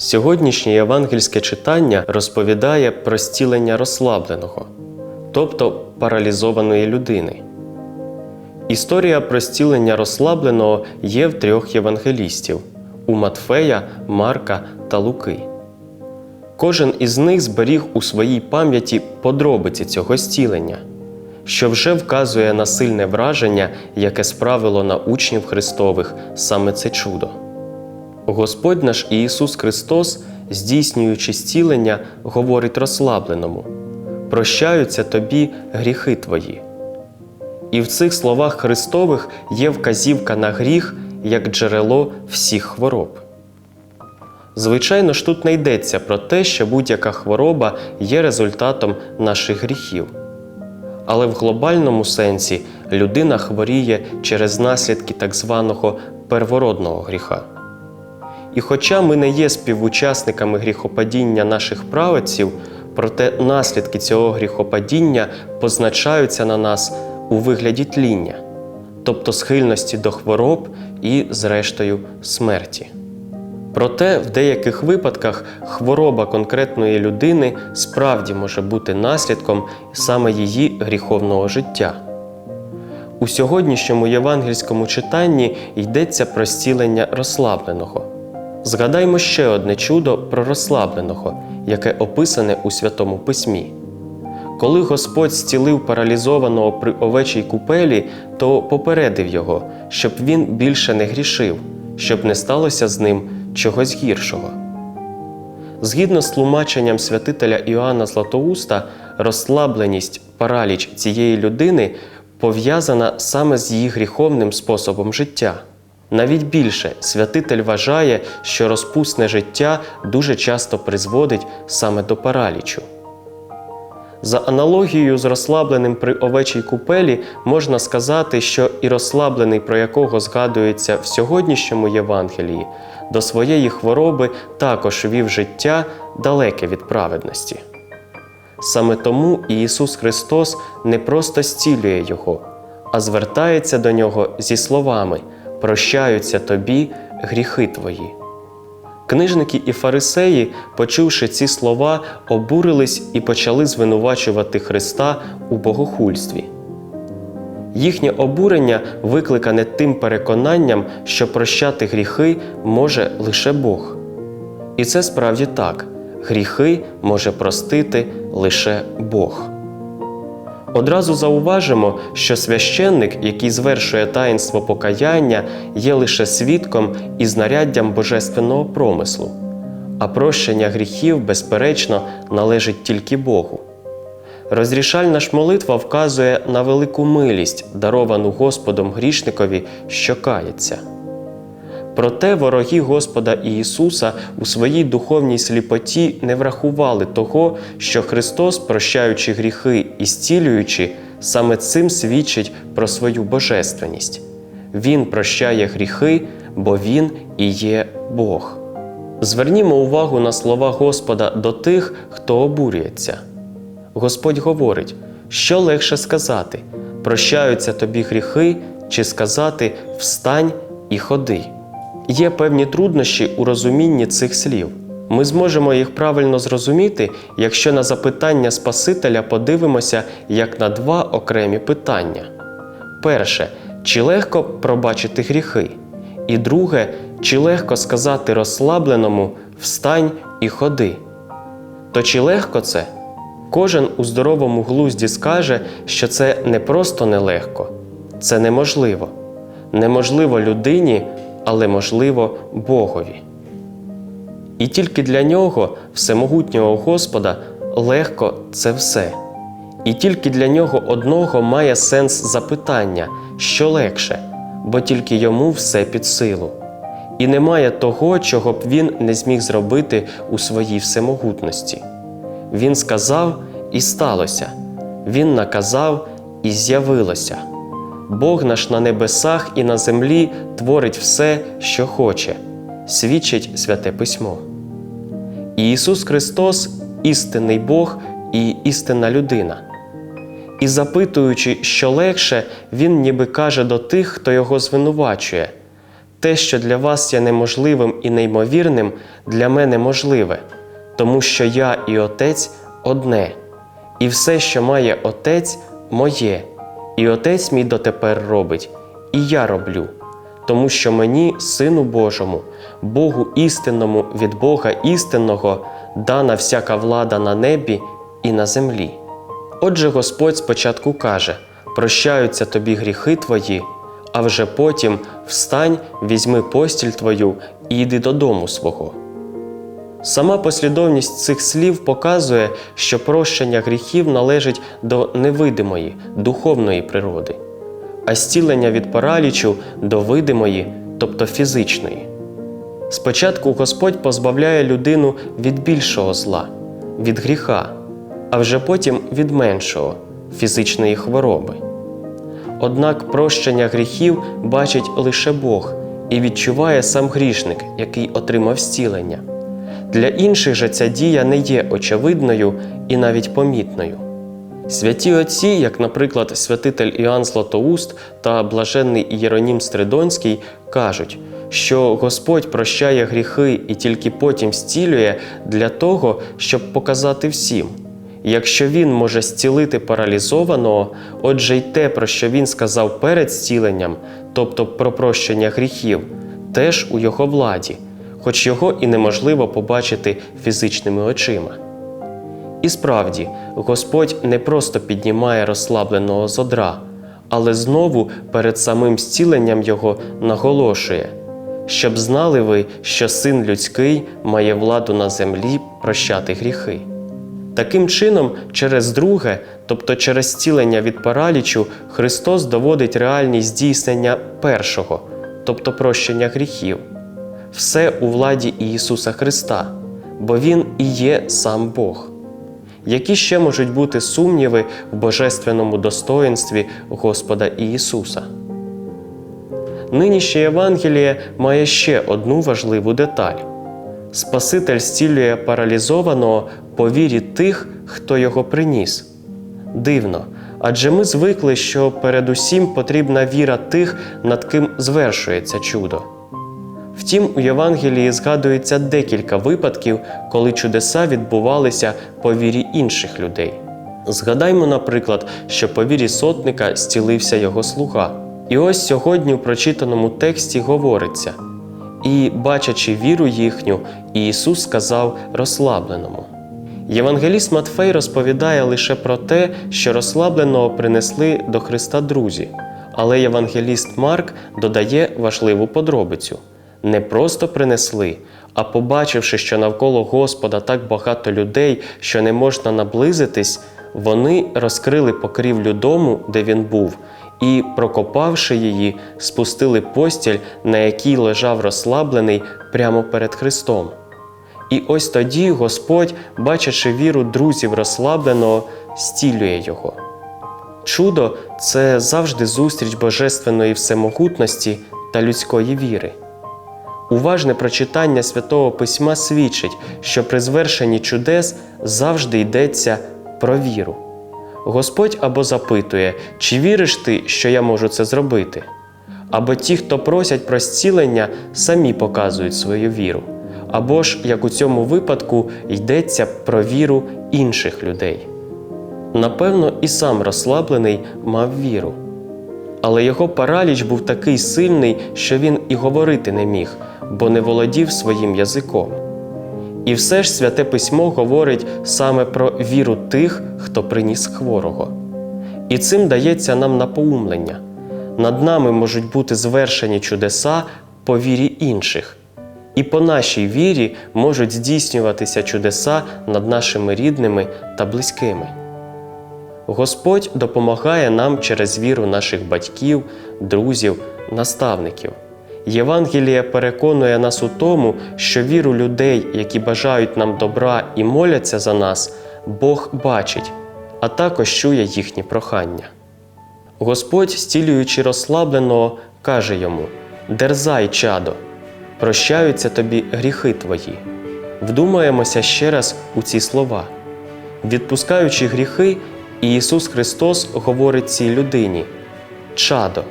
Сьогоднішнє євангельське читання розповідає про зцілення розслабленого, тобто паралізованої людини. Історія про зцілення розслабленого є в трьох євангелістів у Матфея, Марка та Луки. Кожен із них зберіг у своїй пам'яті подробиці цього зцілення, що вже вказує на сильне враження, яке справило на учнів Христових саме це чудо. Господь наш Ісус Христос, здійснюючи зцілення, говорить розслабленому: прощаються тобі гріхи твої. І в цих словах Христових є вказівка на гріх як джерело всіх хвороб. Звичайно ж, тут не йдеться про те, що будь-яка хвороба є результатом наших гріхів. Але в глобальному сенсі людина хворіє через наслідки так званого первородного гріха. І хоча ми не є співучасниками гріхопадіння наших праведців, проте наслідки цього гріхопадіння позначаються на нас у вигляді тління, тобто схильності до хвороб і, зрештою, смерті. Проте в деяких випадках хвороба конкретної людини справді може бути наслідком саме її гріховного життя. У сьогоднішньому євангельському читанні йдеться про зцілення розслабленого. Згадаймо ще одне чудо про розслабленого, яке описане у Святому Письмі. Коли Господь зцілив паралізованого при овечій купелі, то попередив його, щоб він більше не грішив, щоб не сталося з ним чогось гіршого. Згідно з тлумаченням святителя Іоанна Златоуста, розслабленість, параліч цієї людини пов'язана саме з її гріховним способом життя. Навіть більше святитель вважає, що розпусне життя дуже часто призводить саме до паралічу. За аналогією з розслабленим при овечій купелі можна сказати, що і розслаблений, про якого згадується в сьогоднішньому Євангелії, до своєї хвороби також вів життя далеке від праведності. Саме тому Ісус Христос не просто зцілює Його, а звертається до нього зі словами Прощаються тобі гріхи твої. Книжники і фарисеї, почувши ці слова, обурились і почали звинувачувати Христа у богохульстві. Їхнє обурення викликане тим переконанням, що прощати гріхи може лише Бог. І це справді так: гріхи може простити лише Бог. Одразу зауважимо, що священник, який звершує таїнство покаяння, є лише свідком і знаряддям божественного промислу, а прощення гріхів, безперечно, належить тільки Богу. Розрішальна ж молитва вказує на велику милість, даровану Господом грішникові, що кається. Проте вороги Господа Ісуса у своїй духовній сліпоті не врахували того, що Христос, прощаючи гріхи і зцілюючи, саме цим свідчить про свою божественність. Він прощає гріхи, бо Він і є Бог. Звернімо увагу на слова Господа до тих, хто обурюється. Господь говорить, що легше сказати: прощаються тобі гріхи, чи сказати Встань і ходи. Є певні труднощі у розумінні цих слів. Ми зможемо їх правильно зрозуміти, якщо на запитання Спасителя подивимося як на два окремі питання. Перше, чи легко пробачити гріхи? І друге, чи легко сказати розслабленому Встань і ходи. То чи легко це? Кожен у здоровому глузді скаже, що це не просто нелегко, це неможливо. Неможливо людині але можливо Богові. І тільки для нього, всемогутнього Господа, легко це все. І тільки для нього одного має сенс запитання, що легше, бо тільки йому все під силу. І немає того, чого б він не зміг зробити у своїй всемогутності. Він сказав і сталося, Він наказав і з'явилося. Бог наш на небесах і на землі творить все, що хоче, свідчить Святе Письмо. Ісус Христос істинний Бог і істинна людина. І запитуючи, що легше, Він ніби каже до тих, хто його звинувачує те, що для вас є неможливим і неймовірним, для мене можливе, тому що я і Отець одне, і все, що має Отець, моє, і Отець мій дотепер робить, і я роблю, тому що мені, Сину Божому, Богу істинному від Бога істинного, дана всяка влада на небі і на землі. Отже, Господь спочатку каже: прощаються тобі гріхи твої, а вже потім встань, візьми постіль твою і йди додому свого. Сама послідовність цих слів показує, що прощення гріхів належить до невидимої, духовної природи, а зцілення від паралічу до видимої, тобто фізичної. Спочатку Господь позбавляє людину від більшого зла, від гріха, а вже потім від меншого фізичної хвороби. Однак прощення гріхів бачить лише Бог і відчуває сам грішник, який отримав зцілення. Для інших же ця дія не є очевидною і навіть помітною. Святі отці, як, наприклад, святитель Іоанн Златоуст та блаженний Єронім Стридонський, кажуть, що Господь прощає гріхи і тільки потім зцілює для того, щоб показати всім. Якщо він може зцілити паралізованого, отже й те, про що він сказав перед зціленням, тобто про прощення гріхів, теж у його владі, хоч його і неможливо побачити фізичними очима. І справді, Господь не просто піднімає розслабленого зодра, але знову перед самим зціленням його наголошує, щоб знали ви, що син людський має владу на землі прощати гріхи. Таким чином, через друге, тобто через зцілення від паралічу, Христос доводить реальність здійснення першого, тобто прощення гріхів. Все у владі Ісуса Христа, бо Він і є сам Бог. Які ще можуть бути сумніви в божественному достоїнстві Господа Ісуса? Нинішнє Євангеліє має ще одну важливу деталь. Спаситель зцілює паралізованого по вірі тих, хто його приніс. Дивно, адже ми звикли, що передусім потрібна віра тих, над ким звершується чудо. Втім, у Євангелії згадується декілька випадків, коли чудеса відбувалися по вірі інших людей. Згадаймо, наприклад, що по вірі сотника зцілився його слуга. І ось сьогодні у прочитаному тексті говориться: і, бачачи віру їхню, Ісус сказав розслабленому. Євангеліст Матфей розповідає лише про те, що розслабленого принесли до Христа друзі, але євангеліст Марк додає важливу подробицю не просто принесли, а побачивши, що навколо Господа так багато людей, що не можна наблизитись, вони розкрили покрівлю дому, де він був, і, прокопавши її, спустили постіль, на якій лежав розслаблений прямо перед Христом. І ось тоді Господь, бачачи віру друзів розслабленого, стілює його. Чудо це завжди зустріч божественної всемогутності та людської віри. Уважне прочитання святого письма свідчить, що при звершенні чудес завжди йдеться про віру. Господь або запитує, чи віриш ти, що я можу це зробити, або ті, хто просять про зцілення, самі показують свою віру, або ж, як у цьому випадку, йдеться про віру інших людей. Напевно, і сам розслаблений мав віру. Але його параліч був такий сильний, що він і говорити не міг, бо не володів своїм язиком. І все ж святе письмо говорить саме про віру тих, хто приніс хворого. І цим дається нам напоумлення. Над нами можуть бути звершені чудеса по вірі інших, і по нашій вірі можуть здійснюватися чудеса над нашими рідними та близькими. Господь допомагає нам через віру наших батьків, друзів, наставників. Євангеліє переконує нас у тому, що віру людей, які бажають нам добра і моляться за нас, Бог бачить, а також чує їхні прохання. Господь, зцілюючи розслабленого, каже йому: Дерзай, чадо, прощаються тобі гріхи твої. Вдумаємося ще раз у ці слова. Відпускаючи гріхи, Ісус Христос говорить цій людині: Чадо,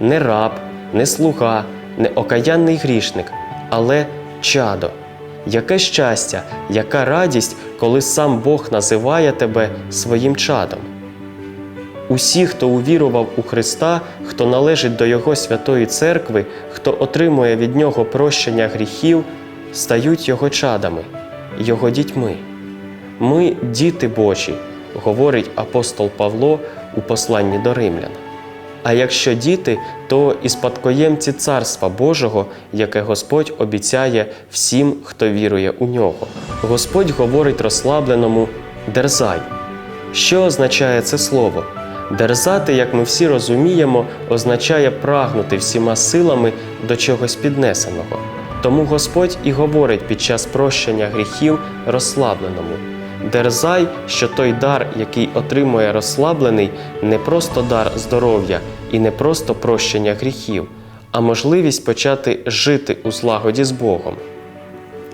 не раб, не слуга, не окаянний грішник, але чадо. Яке щастя, яка радість, коли сам Бог називає тебе своїм чадом. Усі, хто увірував у Христа, хто належить до Його святої церкви, хто отримує від Нього прощення гріхів, стають Його чадами, Його дітьми. Ми діти Божі, говорить апостол Павло у посланні до римлян. А якщо діти, то і спадкоємці Царства Божого, яке Господь обіцяє всім, хто вірує у нього. Господь говорить розслабленому дерзай. Що означає це слово? Дерзати, як ми всі розуміємо, означає прагнути всіма силами до чогось піднесеного. Тому Господь і говорить під час прощення гріхів розслабленому. Дерзай, що той дар, який отримує розслаблений, не просто дар здоров'я і не просто прощення гріхів, а можливість почати жити у злагоді з Богом.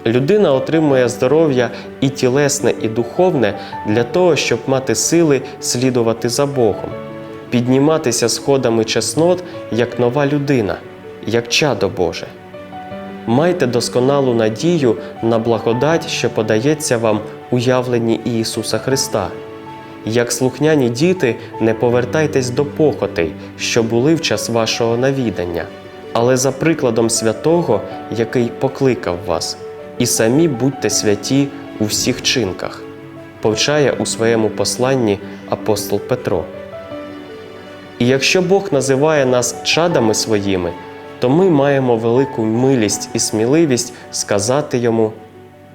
Людина отримує здоров'я і тілесне, і духовне для того, щоб мати сили слідувати за Богом, підніматися сходами чеснот як нова людина, як чадо Боже. Майте досконалу надію на благодать, що подається вам у явленні Ісуса Христа. Як слухняні діти, не повертайтесь до похотей, що були в час вашого навідання, але за прикладом святого, який покликав вас, і самі будьте святі у всіх чинках, повчає у своєму посланні апостол Петро. І якщо Бог називає нас чадами своїми, то ми маємо велику милість і сміливість сказати йому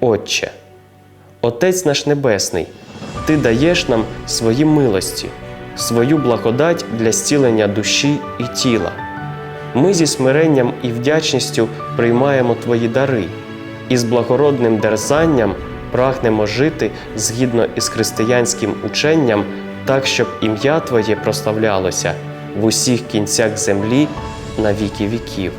Отче, Отець наш Небесний, Ти даєш нам свої милості, свою благодать для зцілення душі і тіла. Ми зі смиренням і вдячністю приймаємо Твої дари і з благородним дерзанням прагнемо жити згідно із християнським ученням, так, щоб ім'я Твоє прославлялося в усіх кінцях землі на віки віків.